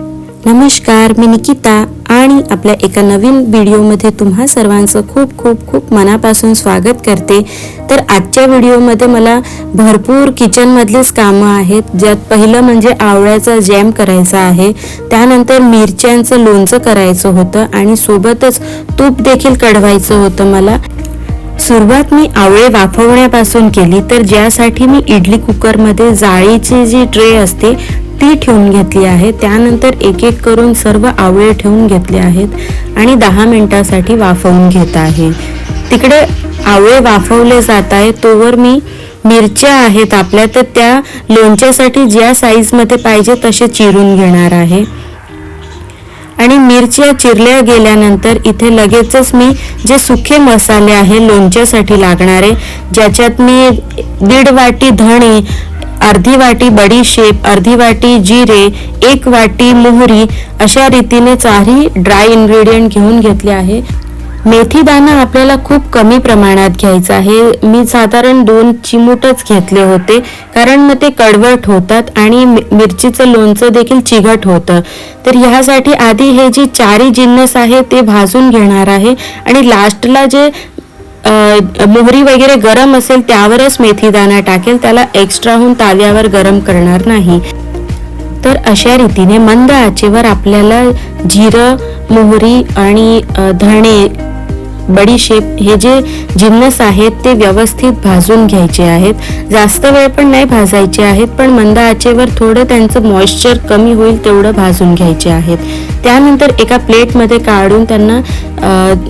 नमस्कार मी निकिता आणि आपल्या एका नवीन व्हिडिओमध्ये तुम्हा सर्वांचं खूप खूप खूप मनापासून स्वागत करते. तर आजच्या व्हिडिओमध्ये मला भरपूर किचनमधलीच कामं आहेत. ज्यात पहिलं म्हणजे आवळ्याचा जॅम करायचा आहे. त्यानंतर मिरच्यांचं लोणचं करायचं होतं आणि सोबतच तूप देखील कढवायचं होतं मला. सुरुवात मी आवळे वाफवण्यापासून केली. तर ज्यासाठी मी इडली कुकरमध्ये जाळीची जी ट्रे असते ती ठेवून घेतली आहे त्यानंतर एक एक करून सर्व आवळे ठेवून घेतले आहेत आणि दहा मिनिटासाठी वाफवून घेत आहे. तिकडे आवळे वाफवले जात आहे तोवर मी मिरच्या आहेत आपल्या. तर त्या लोणच्यासाठी ज्या साईजमध्ये पाहिजे तसे चिरून घेणार आहे. आणि मिरच्या चिरल्या गेल्यानंतर इथे लगेचच मी जे सुखे मसाले आहे लोणच्यासाठी लागणारे ज्याच्यात मी दीड वाटी धणे अर्धी वाटी बडीशेप अर्धी वाटी जिरे एक वाटी मोहरी अशा रीतीने चारही ड्राय इन्ग्रेडियंट घेऊन घेतले आहे. मेथी दाणा आपल्याला खूप कमी प्रमाणात घ्यायचा आहे. मी साधारण दोन चिमूटच घेतले होते कारण मग ते कडवट होतात आणि मिरचीचं लोणचं देखील चिघट होतं. तर ह्यासाठी आधी हे जे चारी जिन्नस आहे ते भाजून घेणार आहे. आणि लास्टला जे मोहरी वगैरे गरम असेल त्यावरच मेथी दाणा टाकेल त्याला एक्स्ट्राहून ताव्यावर गरम करणार नाही. तर अशा रीतीने मंद आचेवर आपल्याला जिरं मोहरी आणि धणे बडीशेप हे जे जिन्नस आहेत ते व्यवस्थित भाजून घ्यायचे आहेत. जास्त वेळ पण नाही भाजायचे आहेत पण मंद आचेवर थोडं त्यांचं मॉइश्चर कमी होईल तेवढं भाजून घ्यायचे आहेत. त्यानंतर एका प्लेटमध्ये काढून त्यांना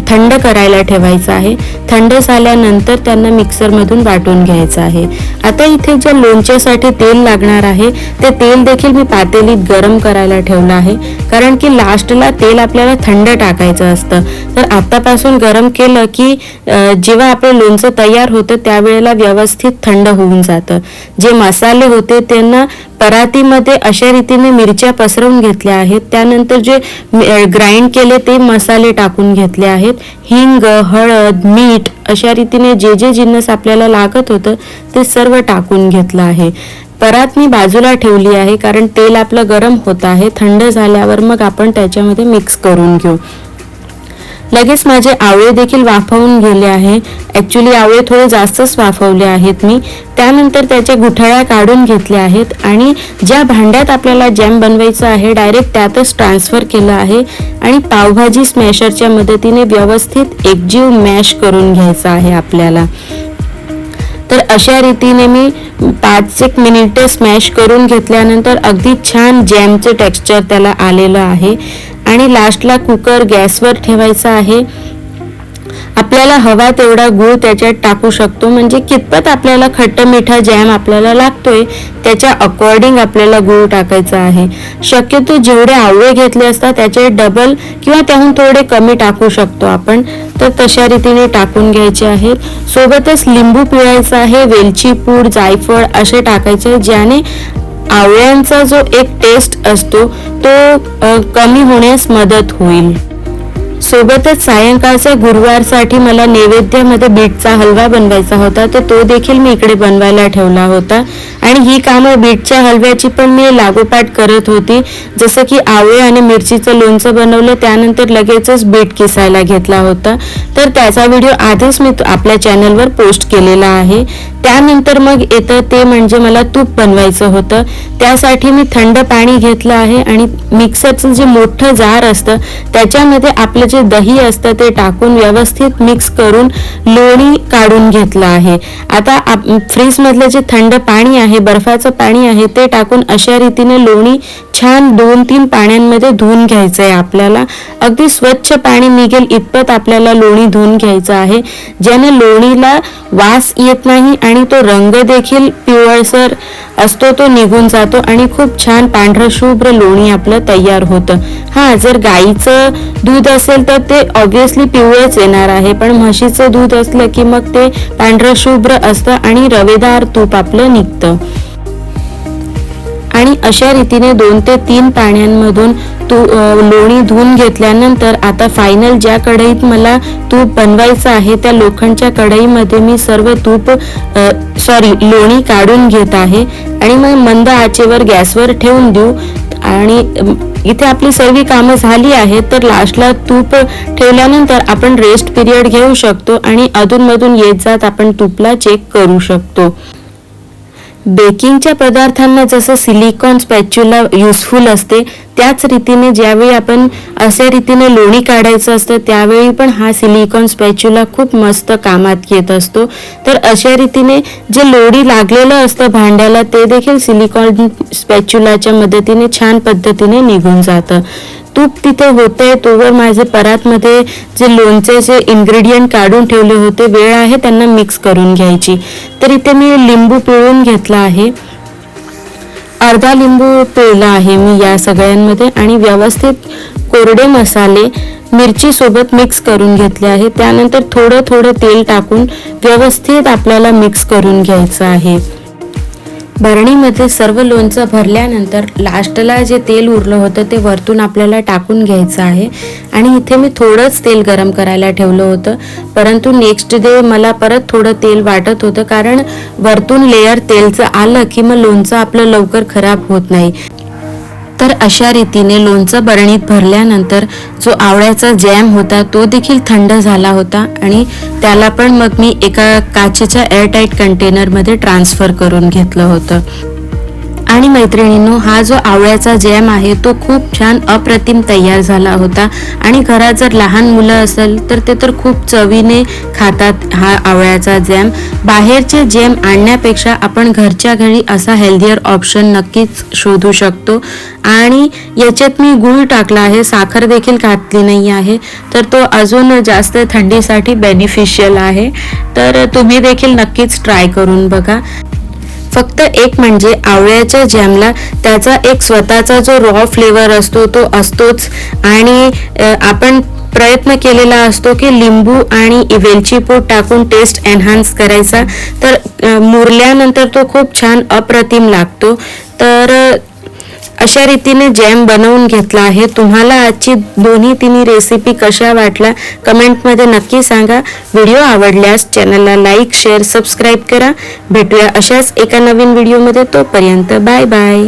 थंड करायला ठेवायचं आहे. थंड झाल्यानंतर त्यांना मिक्सरमधून वाटून घ्यायचं आहे. आता इथे ज्या लोणच्यासाठी तेल लागणार आहे ते तेल देखील मी पातेलीत गरम करायला ठेवलं आहे. कारण की लास्टला तेल आपल्याला थंड टाकायचं असतं. तर आत्तापासून गरम केलं की जेव्हा आपलं लोणचं तयार होतं त्यावेळेला व्यवस्थित थंड होऊन जातं. जे मसाले होते त्यांना परातीमध्ये अशा रीतीने मिरच्या पसरवून घेतल्या आहेत. त्यानंतर जे ग्राइंड केले ते मसाले टाकून घेतले आहेत. हिंग हळद मीठ अशा रीतीने जे जे जिन्नस आपल्याला लागत होतं ते सर्व टाकून घेतलं आहे. परात मी बाजूला ठेवली आहे कारण तेल आपलं गरम होत आहे. थंड झाल्यावर मग आपण त्याच्यामध्ये मिक्स करून घेऊ. लगेच माझे आवळे देखील वाफवून गेले आहे. ॲक्च्युली आवळे थोडे जास्तच वाफवले आहेत मी. त्यानंतर त्याच्या गुठळ्या काढून घेतल्या आहेत आणि ज्या भांड्यात आपल्याला जॅम बनवायचं आहे डायरेक्ट त्यातच ट्रान्सफर केलं आहे आणि पावभाजी स्मॅशरच्या मदतीने व्यवस्थित एकजीव मॅश करून घ्यायचा आहे आपल्याला. तर अशा रीतीने मी पाच एक मिनिटं स्मॅश करून घेतल्यानंतर अगदी छान जॅमचं टेक्स्चर त्याला आलेलं आहे. आणि लास्टला कुकर गॅसवर ठेवायचा आहे. आपल्याला हवा तेवढा गूळ त्याच्यात टाकू शकतो. म्हणजे कितपत आपल्याला खट्ट मिठा जॅम आपल्याला लागतोय त्याच्या अकॉर्डिंग आपल्याला गूळ टाकायचा आहे. शक्यतो जेवढे आवळे घेतले असतात त्याचे डबल किंवा त्याहून थोडे कमी टाकू शकतो आपण. तर तशा रीतीने टाकून घ्यायचे आहेत. सोबतच लिंबू पिळायचा आहे वेलची पूड जायफळ असे टाकायचे ज्याने आवळ्यांचा जो एक टेस्ट असतो तो कमी होण्यास मदत होईल. सोबतच सायंकाळच्या गुरुवारसाठी मला नैवेद्यामध्ये बीटचा हलवा बनवायचा होता तर तो देखील मी इकडे बनवायला ठेवला होता. आणि ही कामं बीटच्या हलव्याची पण मी लागोपाठ करत होती. जसं की आवळे आणि मिरचीचं लोणचं बनवलं त्यानंतर लगेचच बीट किसायला घेतला होता. तर त्याचा व्हिडिओ आधीच मी आपल्या चॅनलवर पोस्ट केलेला आहे. त्यानंतर मग येतं ते म्हणजे मला तूप बनवायचं होतं. त्यासाठी मी थंड पाणी घेतलं आहे आणि मिक्सरचं जे मोठं जार असतं त्याच्यामध्ये आपलं जे दही असतं ते टाकून व्यवस्थित मिक्स करून लोणी काढून घेतलं आहे. आता फ्रीजमधलं जे थंड पाणी आहे बर्फाचं पाणी आहे ते टाकून अशा रीतीने लोणी छान दोन तीन पाण्यांमध्ये धुवून घ्यायचं आहे आपल्याला. अगदी स्वच्छ पाणी निघेल इतपत आपल्याला लोणी धुवून घ्यायचं आहे. ज्याने लोणीला वास येत नाही आणि तो रंग देखील पिवळसर असतो तो निघून जातो आणि खूप छान पांढरं शुभ्र लोणी आपलं तयार होतं. हा जर गाईचं दूध असेल तर ते ऑब्विसली पिवळच येणार आहे पण म्हशीचं दूध असलं की मग ते पांढरं शुभ्र असतं आणि रवेदार तूप आपलं निघतं. अशा रीतीने दोन ते तीन पाण्यांमधून तू लोणी धुवून घेतल्यानंतर आता फायनल ज्या कढईत मला तूप बनवायचं आहे त्या लोखंडच्या कढईमध्ये मी सर्व तूप सॉरी लोणी काढून घेत आहे. आणि मग मंद आचेवर गॅसवर ठेवून देऊ. आणि इथे आपली सर्व कामं झाली आहेत तर लास्टला तूप ठेवल्यानंतर आपण रेस्ट पिरियड घेऊ शकतो आणि अधूनमधून येत जात आपण तूपला चेक करू शकतो. बेकिंगच्या पदार्थांना जसं सिलिकॉन स्पॅच्युला युजफुल असते त्याच रीतीने ज्यावेळी आपण अशा रीतीने लोणी काढायचं असतं त्यावेळी पण हा सिलिकॉन स्पॅच्युला खूप मस्त कामात येत असतो. तर अशा रीतीने जे लोणी लागलेलं असतं भांड्याला ते देखील सिलिकॉन स्पॅच्युलाच्या मदतीने छान पद्धतीने निघून जातं. तूप तिथे होते तोवर माझे परातमध्ये जे लोणचेचे इन्ग्रेडियंट काढून ठेवले होते वेळ आहे त्यांना मिक्स करून घ्यायची. तर इथे मी लिंबू पिळून घेतला आहे. अर्धा लिंबू पिळला आहे मी या सगळ्यांमध्ये आणि व्यवस्थित कोरडे मसाले मिरची सोबत मिक्स करून घेतले आहे. त्यानंतर थोडं थोडं तेल टाकून व्यवस्थित आपल्याला मिक्स करून घ्यायचं आहे. भरणीमध्ये सर्व लोणचं भरल्यानंतर लास्टला जे तेल उरलं होतं ते वरतून आपल्याला टाकून घ्यायचं आहे. आणि इथे मी थोडंच तेल गरम करायला ठेवलं होतं. परंतु नेक्स्ट डे मला परत थोडं तेल वाटत होतं कारण वरतून लेअर तेलचं आलं की मग लोणचं आपलं लवकर खराब होत नाही. तर अशा रीतीने लोणचं बरणीत भरल्यानंतर जो आवळ्याचा जॅम होता तो देखील थंड झाला होता आणि त्याला पण मग मी एका काचेच्या एअरटाईट कंटेनरमध्ये ट्रान्सफर करून घेतलं होतं. आणि मैत्रिणींनो हा जो आवळ्याचा जॅम आहे तो खूप छान अप्रतिम तयार झाला होता. आणि घरात जर लहान मुलं असेल तर ते तर खूप चवीने खातात हा आवळ्याचा जॅम. बाहेरचे जॅम आणण्यापेक्षा आपण घरच्या घरी असा हेल्दियर ऑप्शन नक्कीच शोधू शकतो. आणि याच्यात मी गूळ टाकला आहे साखर देखील घातली नाही आहे तर तो अजून जास्त थंडीसाठी बेनिफिशियल आहे. तर तुम्ही देखील नक्कीच ट्राय करून बघा. फक्त एक म्हणजे आवळ्याच्या जॅमला त्याचा एक स्वतःचा जो रॉ फ्लेवर असतो तो असतोच. आणि आपण प्रयत्न केलेला असतो की लिंबू आणि वेलची पूड टाकून टेस्ट एन्हान्स करायचा. तर मुरल्यानंतर तो खूप छान अप्रतिम लागतो. तर अशा रीतीने जॅम बनवून घेतला आहे. तुम्हाला आजची दोन्ही तिन्ही रेसिपी कशा वाटल्या कमेंटमध्ये नक्की सांगा. व्हिडिओ आवडल्यास चॅनलला लाईक शेअर सबस्क्राईब करा. भेटूया अशाच एका नवीन व्हिडिओमध्ये तोपर्यंत बाय बाय